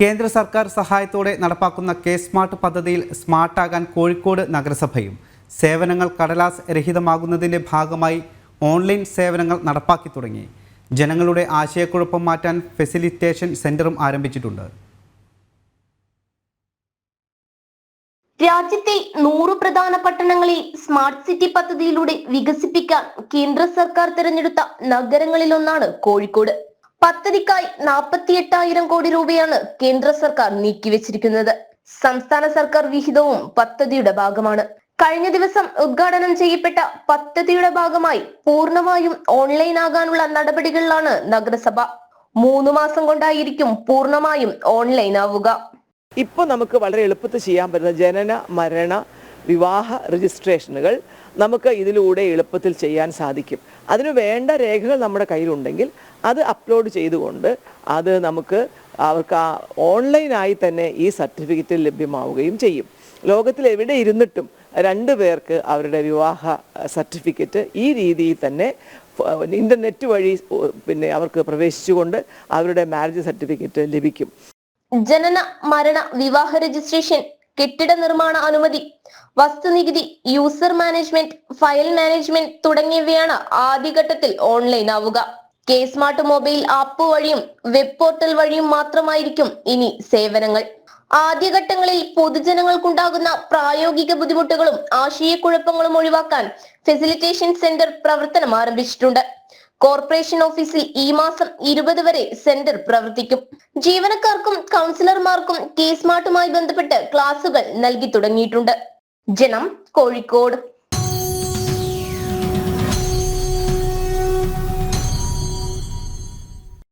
കേന്ദ്ര സർക്കാർ സഹായത്തോടെ നടപ്പാക്കുന്ന കെ സ്മാർട്ട് പദ്ധതിയിൽ സ്മാർട്ടാകാൻ കോഴിക്കോട് നഗരസഭയും സേവനങ്ങൾ കടലാസ് രഹിതമാകുന്നതിന്റെ ഭാഗമായി ഓൺലൈൻ സേവനങ്ങൾ നടപ്പാക്കി തുടങ്ങി. ജനങ്ങളുടെ ആശയക്കുഴപ്പം മാറ്റാൻ ഫെസിലിറ്റേഷൻ സെന്ററും ആരംഭിച്ചിട്ടുണ്ട്. രാജ്യത്തെ നൂറ് പ്രധാന പട്ടണങ്ങളിൽ സ്മാർട്ട് സിറ്റി പദ്ധതിയിലൂടെ വികസിപ്പിക്കാൻ കേന്ദ്ര സർക്കാർ തിരഞ്ഞെടുത്ത നഗരങ്ങളിലൊന്നാണ് കോഴിക്കോട്. പദ്ധതിക്കായി നാൽപ്പത്തിയെട്ടായിരം കോടി രൂപയാണ് കേന്ദ്ര സർക്കാർ നീക്കിവെച്ചിരിക്കുന്നത്. സംസ്ഥാന സർക്കാർ വിഹിതവും പദ്ധതിയുടെ ഭാഗമാണ്. കഴിഞ്ഞ ദിവസം ഉദ്ഘാടനം ചെയ്യപ്പെട്ട പദ്ധതിയുടെ ഭാഗമായി പൂർണമായും ഓൺലൈൻ ആകാനുള്ള നടപടികളിലാണ് നഗരസഭ. മൂന്ന് മാസം കൊണ്ടായിരിക്കും പൂർണമായും ഓൺലൈൻ ആവുക. ഇപ്പോൾ നമുക്ക് വളരെ എളുപ്പത്തിൽ ചെയ്യാൻ പറ്റുന്ന ജനന മരണ വിവാഹ രജിസ്ട്രേഷനുകൾ നമുക്ക് ഇതിലൂടെ എളുപ്പത്തിൽ ചെയ്യാൻ സാധിക്കും. അതിന് വേണ്ട രേഖകൾ നമ്മുടെ കയ്യിലുണ്ടെങ്കിൽ അത് അപ്ലോഡ് ചെയ്തുകൊണ്ട് അത് നമുക്ക് അവർക്ക് ആ ഓൺലൈനായി തന്നെ ഈ സർട്ടിഫിക്കറ്റ് ലഭ്യമാവുകയും ചെയ്യും. ലോകത്തിൽ എവിടെ ഇരുന്നിട്ടും രണ്ട് പേർക്ക് അവരുടെ വിവാഹ സർട്ടിഫിക്കറ്റ് ഈ രീതിയിൽ തന്നെ ഇന്റർനെറ്റ് വഴി പിന്നെ അവർക്ക് പ്രവേശിച്ചുകൊണ്ട് അവരുടെ മാരേജ് സർട്ടിഫിക്കറ്റ് ലഭിക്കും. ജനന മരണ വിവാഹ രജിസ്ട്രേഷൻ കെട്ടിട നിർമ്മാണ അനുമതി വസ്തുനികുതി യൂസർ മാനേജ്മെന്റ് ഫയൽ മാനേജ്മെന്റ് തുടങ്ങിയവയാണ് ആദ്യഘട്ടത്തിൽ ഓൺലൈൻ ആവുക. കെ സ്മാർട്ട് മൊബൈൽ ആപ്പ് വഴിയും വെബ് പോർട്ടൽ വഴിയും മാത്രമായിരിക്കും ഇനി സേവനങ്ങൾ. ആദ്യഘട്ടങ്ങളിൽ പൊതുജനങ്ങൾക്കുണ്ടാകുന്ന പ്രായോഗിക ബുദ്ധിമുട്ടുകളും ആശയക്കുഴപ്പങ്ങളും ഒഴിവാക്കാൻ ഫെസിലിറ്റേഷൻ സെന്റർ പ്രവർത്തനം ആരംഭിച്ചിട്ടുണ്ട്. കോർപ്പറേഷൻ ഓഫീസിൽ ഈ മാസം ഇരുപത് വരെ സെന്റർ പ്രവർത്തിക്കും. ജീവനക്കാർക്കും കൗൺസിലർമാർക്കും കേസ്മാർട്ടുമായി ബന്ധപ്പെട്ട് ക്ലാസുകൾ നൽകി തുടങ്ങിയിട്ടുണ്ട്. ജനം കോഴിക്കോട്.